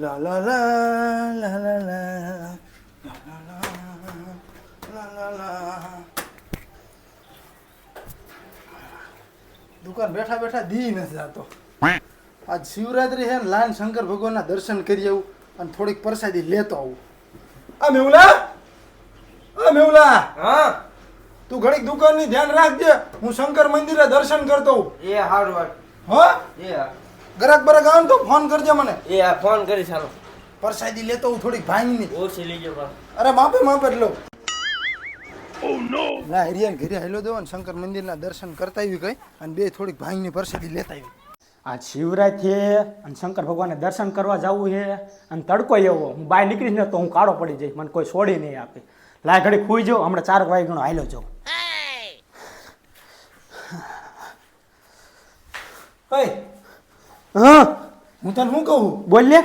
લા la la la લા la la. La la લા દુકાન બેઠા બેઠા દી નથી જાતો. આજ શિવરાત્રી છે લાલ શંકર ભગવાનના દર્શન કરી આવું અને થોડીક પ્રસાદી લેતો આવું. આ મેવલા આ મેવલા હા. તું ઘડીક દુકાનની ધ્યાન રાખજે. હું શંકર મંદિરે દર્શન કરતો એ હારું. હો? એ હા. ગરાક બરાક આવે ને તો ફોન કરજે મને. એ ફોન કરી ચાલો. પ્રસાદી લેતો હું થોડીક ભાંગની ઓછી લઈ જાઓ અરે માપે માપે લો ના હરિયાન ઘરે હેલો દેવો ને શંકર મંદિરના દર્શન કરતા આવી કઈ અને બે થોડીક ભાંગની પ્રસાદી લેતા આવી આ શિવરાત્રી છે અને શંકર ભગવાનને દર્શન કરવા જવું છે અને તડકો એવો. હું બહાર નીકળીશ ને તો હું કાળો પડી જઈશ. મને કોઈ છોડી નહીં આપે. લાય ઘડી ખુઈ જાઉં. હમણાં ચાર વાગે ગણો હાલો જાઉં. કઈ હા? હું તને શું કહું? બોલ લે.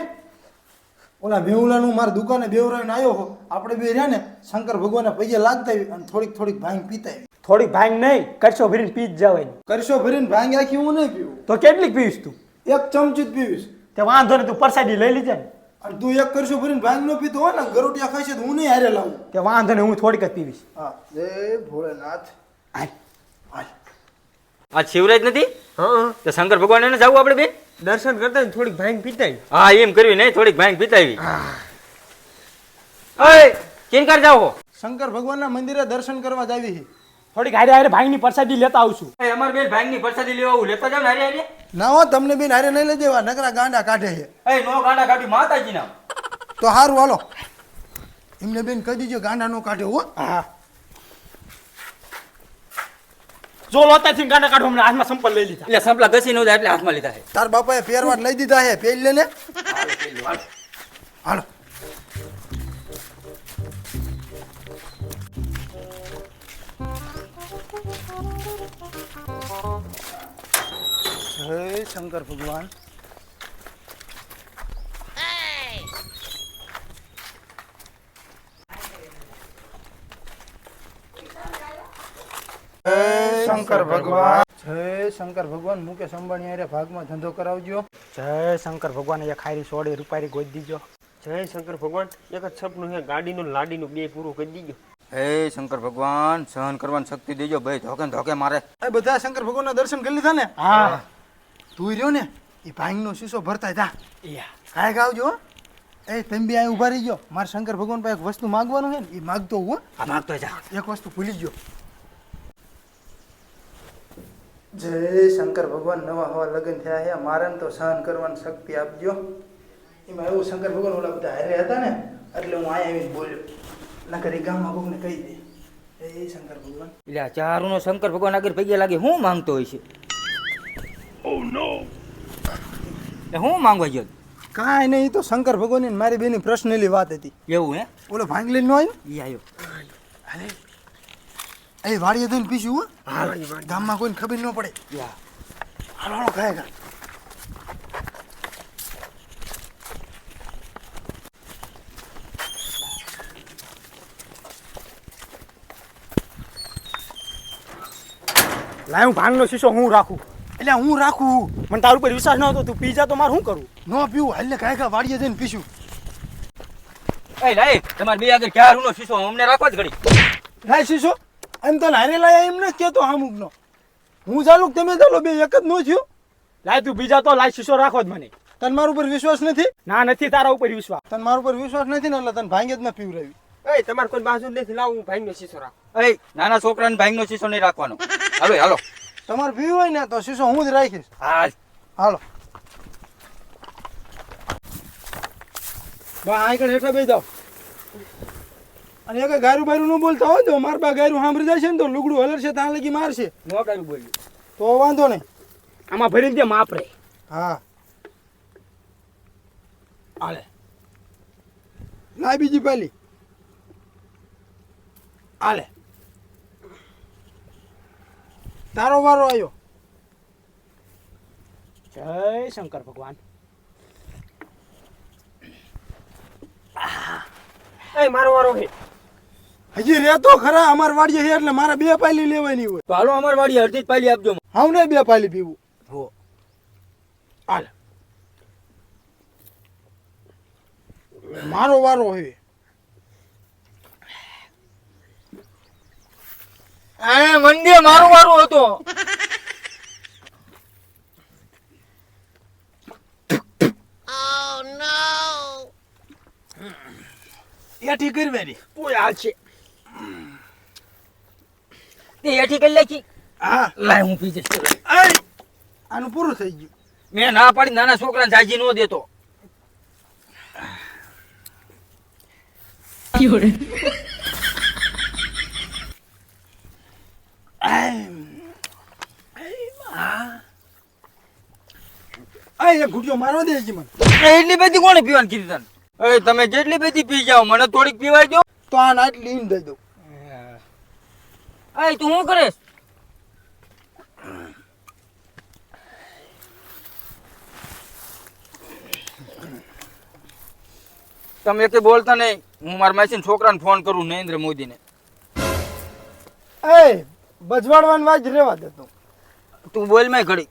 ઓલા બેવલાનું મારા દુકાને બેવરાઈને આવ્યો હો. આપણે બે રહ્યા ને શંકર ભગવાનના પૈયે લાગતા આવી અને થોડીક થોડીક ભાંગ પીતા આવી થોડીક ભાંગ નહીં કરશો ભરીને પી જ જવાય. કરશો ભરીને ભાંગ રાખી હું નહીં પીવું. તો કેટલીક પીવીશ તું? એક ચમચી જ પીવીશ. તે વાંધો નહીં તું પરસાદી લઈ લીજે ને. અને તું એક કરશો ભરીને ભાંગ ન પીતો હોય ને ગરોટિયા ખાશે તો હું નહીં હારે લાવું. તે વાંધો નહીં હું થોડીક જ પીવીશ. હા જય ભોળેનાથ. હાલ. હાલ. આ શિવરાજ નથી? હા. તો શંકર ભગવાન એને જવું આપણે બે? દર્શન કરતા ને થોડીક ભાંગ પીતાવી હા એમ કરવી નહીં થોડીક ભાંગ પીતાવી. અય ચિનકાર જાવ હો. શંકર ભગવાનના મંદિરે દર્શન કરવા જાવી છે થોડીક હારે હારે ભાંગની પરસાદી લેતા આવશું. અમાર બેન ભાંગની પ્રસાદી લેવા આવું લેતા જાવ ને હારે હારે. ના હો તમને બેન હારે નહીં લઈ જવા નકરા ગાંડા કાઢે છે. એ નો ગાંડા કાઢી માતાજી ના તો હારું હાલો. એમને બેન કહી દીજો ગાંડા નો કાઢે હો. હા. જો લોતાથી ગાંડા કાઢો હમણાં હાથમાં સંપલ લઈ લીધા. એટલે સંપલા ઘસી નો જાય એટલે હાથમાં લીધા છે. તાર બાપાએ પહેરવા લઈ દીધા છે પહેરી લે ને. હાલો હે શંકર ભગવાન. જય શંકર ભગવાન. જય શંકર ભગવાન. મુકેશ અંબાણી ભાગમાં ધંધો કરાવજો. જય શંકર ભગવાન. એ ખારી સોડી રૂપારી ગોઈ દીજો. જય શંકર ભગવાન. એક જ સપનું છે ગાડીનું લાડીનું બે પૂરું કરી દીજો. હે શંકર ભગવાન સહન કરવાની શક્તિ દેજો. ભાઈ ધોકે ધોકે મારે. એ બધા શંકર ભગવાનના દર્શન કરી લીધા ને? હા. તું રહ્યો ને એ ભાંગનો શીશો ભરતા હતા કાંઈ ગાવજો એ તમે બી અહીં ઊભા રહી ગયો મારે શંકર ભગવાન પાસે એક વસ્તુ માગવાનું છે ને એ માગતો હું માગતો જા. એક વસ્તુ ભૂલી ગયો. જય શંકર ભગવાન નવા હવા લગ્ન થયા છે. મારે ને તો સહન કરવાની શક્તિ આપજો. એમાં એવું શંકર ભગવાન ઓલા બધા હારે હતા ને એટલે હું અહીંયા આવીને બોલ્યો. નકર એ ગામમાં કોકને કહી દે. એ શંકર ભગવાન. એટલે ચારું નો શંકર ભગવાન આગળ પગે લાગે હું માંગતો હોય છે? એટલે હું માંગવા ગયો? કાંઈ નહીં તો શંકર ભગવાનની મારી બેની પર્સનલી વાત હતી. એવું હે? ઓલો ભાંગ લઈને નો? આવ્યો એ આવ્યો એ વાડીએ થઈને પીશું હો. ગામમાં કોઈને ખબર ન પડે. હાલો હાલો ખાય ખા લાય હું ભાંગનો શીશો હું રાખું. એટલે હું રાખું. મને તારું પર વિશ્વાસ ન હતો તું પી જા તો મારે શું કરું? ન પીવું. હાલે ખાય ખા વાડીએ થઈને પીશું. એ લાય તમારે બે આગળ ક્યાં રૂનો શીશો અમને રાખવા જ ઘડી. લાય શીશો. એમ તને હારે લાયા એમ નથી કેતો અમુક નો હું ચાલુ તમે ચાલો બે એક જ નો થયો. લાય તું બીજા તો લાય શીશો રાખો જ મને. તને મારા ઉપર વિશ્વાસ નથી? ના નથી તારા ઉપર વિશ્વાસ. તન મારા ઉપર વિશ્વાસ નથી ને એટલે તને ભાંગે જ ના પીવરાવી એ તમારે કોઈ બાજુ નથી લાવું હું ભાઈનો શીશો રાખો. એ નાના છોકરાને ભાંગ નો શીશો નહીં રાખવાનો. હવે હાલો. તમારે પીવું હોય ને તો શીશો હું જ રાખીશ. હા. હાલો. બા આગળ હેઠળ બેસી જાઓ. અને એક ગાયરું બાયરું ન બોલતા હોય તો માર બા ગાયરું સાંભળી જાય છે ને તો લુગડું હલરશે ત્યાં લગી મારશે. નો કાંઈ બોલ્યું. તો વાંધો નહીં. આમાં ભરીને દે માપ રે. હા. હાલે. લાય બીજી પાલી. હાલે. તારો વારો આવ્યો જય શંકર ભગવાન. એ મારો વારો છે હજી રહેતો ખરા અમાર વાડીએ છે એટલે મારે બે પાયલી લેવાની હોય. તો હાલો અમાર વાડી અડધી જ પાલી આપજો હું ને બે પાયલી પીવું. હાલે. મારો વારો હે. આ મંદિર મારું મારું હતો. એઠી કરવેરી કોઈ હાલ છે. તે એઠી કરી લેખી હા. લાય હું પી જઈશ. આનું પૂરું થઈ ગયું. મેં ના પાડી નાના છોકરાને જાજી નો દેતો. ઘૂંટિયો મારવા દે છે મને. એટલી બધી કોણે પીવાની કીધી તને? તમે જેટલી બધી પી જાઓ મને થોડીક પીવાય દો તો આ નાટ લઈને દઈ દઉં. એ તું શું કરે? તમે એકે બોલતા નહીં. હું મારા માસી છોકરાને ફોન કરું નરેન્દ્ર મોદીને. એ બજવાડવાન વાજ રેવા દેતો તું. બોલમાં ઘડી.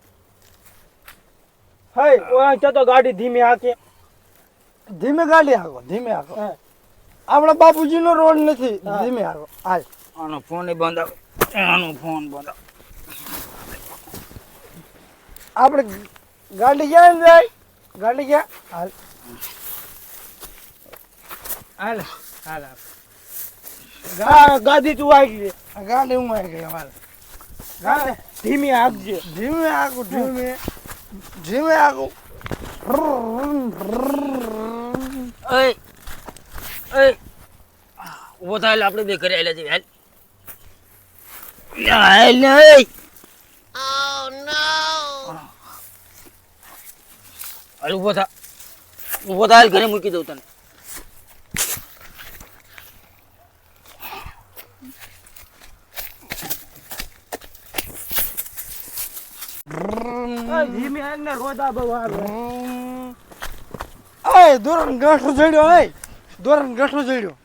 હે ઓય તો ગાડી ધીમે હાકે. ધીમે ગાડી હાકો ધીમે હાકો. હા. આપણા બાપુજીનો રોડ નથી ધીમે હાકો. હાલ. આનો ફોન બંધ આનો ફોન બંધ આપણે ગાડી ક્યાં જાય? ગાડી ગયા હાલ. હાલ હાલ ગા ગાડી તું આવી ગઈ. ગાડી હું આવી ગઈ હાલ. ગાડી ધીમી હાકજે. ધીમે આગો ધીમે. ધીમે આગો ઓય ઓય થાય આપણે બે ઘરે આવેલા જઈએ હાલ. હાલ ને ઓય હાલ ઊભો થા. ઊભો થા ઘરે મૂકી દઉં તને. ધીમી હાક ને રોદા બહુ આવે. દોરણ ગાંઠો જડ્યો અય દોરણ ગાંઠો જડ્યો.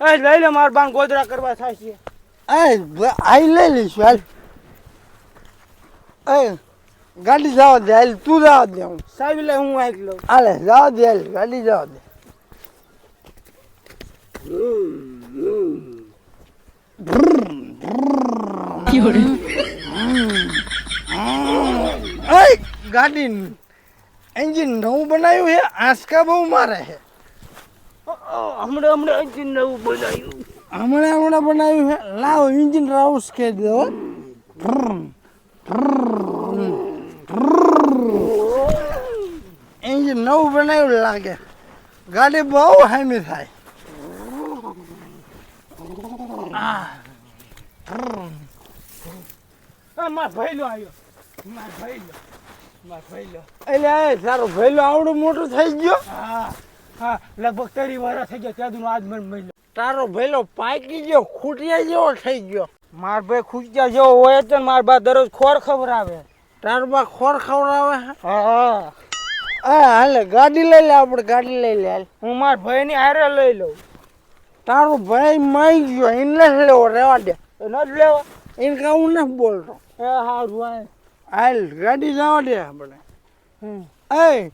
એ લઈ લે માર બાન ગોદરા કરવા થાય છે. આઈ લઈ લઈશું હાલ. એ ગાડી જવા દે હાલ તું જવા દે હું સાહેબ લે હું આઈ લઉં. હાલે જવા દે હાલ ગાડી જવા દે. ગાડી એન્જિન નવું બનાવ્યું છે આંસકા બહુ મારે છે. હમણાં હમણાં એન્જિન નવું બનાવ્યું. હમણાં હમણાં બનાવ્યું છે લાવ એન્જિન રાઉસ કે દો. એન્જિન નવું બનાવ્યું લાગે. ગાડી બહુ હેમી થાય. તારો ભેલો આવડો થઈ ગયો? હા હા. લગભગ તરી વર્ષ થઈ ગયા. ત્યાં આજ મને તારો ભેલો પાકી ગયો ખૂટિયા જેવો થઈ ગયો. માર ભાઈ ખુશિયા જેવો હોય તો માર બા દરરોજ ખોર ખબર આવે તારો બા ખોર ખવડાવે આવે હા. હા હાલે ગાડી લઈ લે આપણે ગાડી લઈ લે હું માર ભાઈ ની હારે લઈ લઉં. તારો ભાઈ માઈ ગયો એને નથી લેવો રેવા દે. ન જ લેવા. એને કાં હું નથી બોલતો. એ સારું હાલ હાલ ગાડી જવા દે આપણે. હમ. એ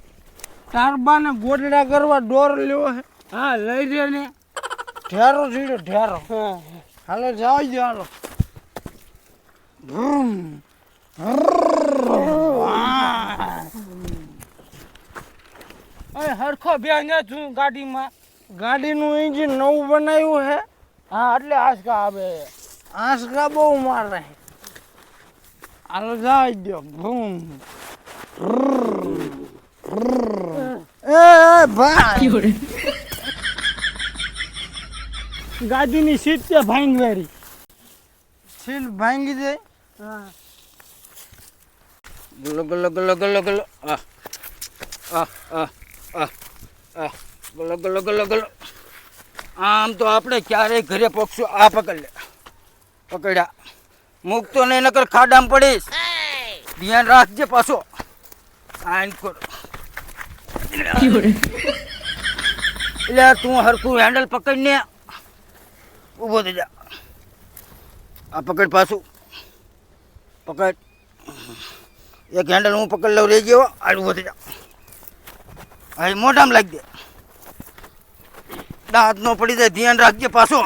તાર બાને ગોટડા કરવા દોર લેવો હા. લઈ દે ને. ઢેરો સીડો ઢેરો. હા. હાલો જાવ જો હાલો. અરે હરખો બે ને છું ગાડીમાં. ગાડીનું એન્જિન નવું બનાવ્યું છે હા એટલે આસકા આવે. આંસકા બહુ મારે. હાલો જાવ દો ભૂમ એ એ ભાઈ. ગાડીની સીટ છે ભાંગ વેરી. સીટ ભાંગી દે. હા. ગલો ગલો ગલો ગલો ગલ્લો આ આ આ આ આ. ગલ્લો ગલ્લો ગલ્લો ગલ્લો આમ તો આપણે ક્યારેય ઘરે પકશું આ પકડ લે. પકડ્યા. મૂકતો નહીં નકર ખાડામાં પડીશ. ધ્યાન રાખજે પાછો. આન કરો એટલે તું હરખું હેન્ડલ પકડીને ઊભો થઈ જા. આ પકડ પાછું. પકડ. એક હેન્ડલ હું પકડ લઉં, રહી ગયો. આ ઊભો થઈ જા. હવે મોઢામાં લાગી દે. દાંત નો પડી જાય, ધ્યાન રાખજે પાછો.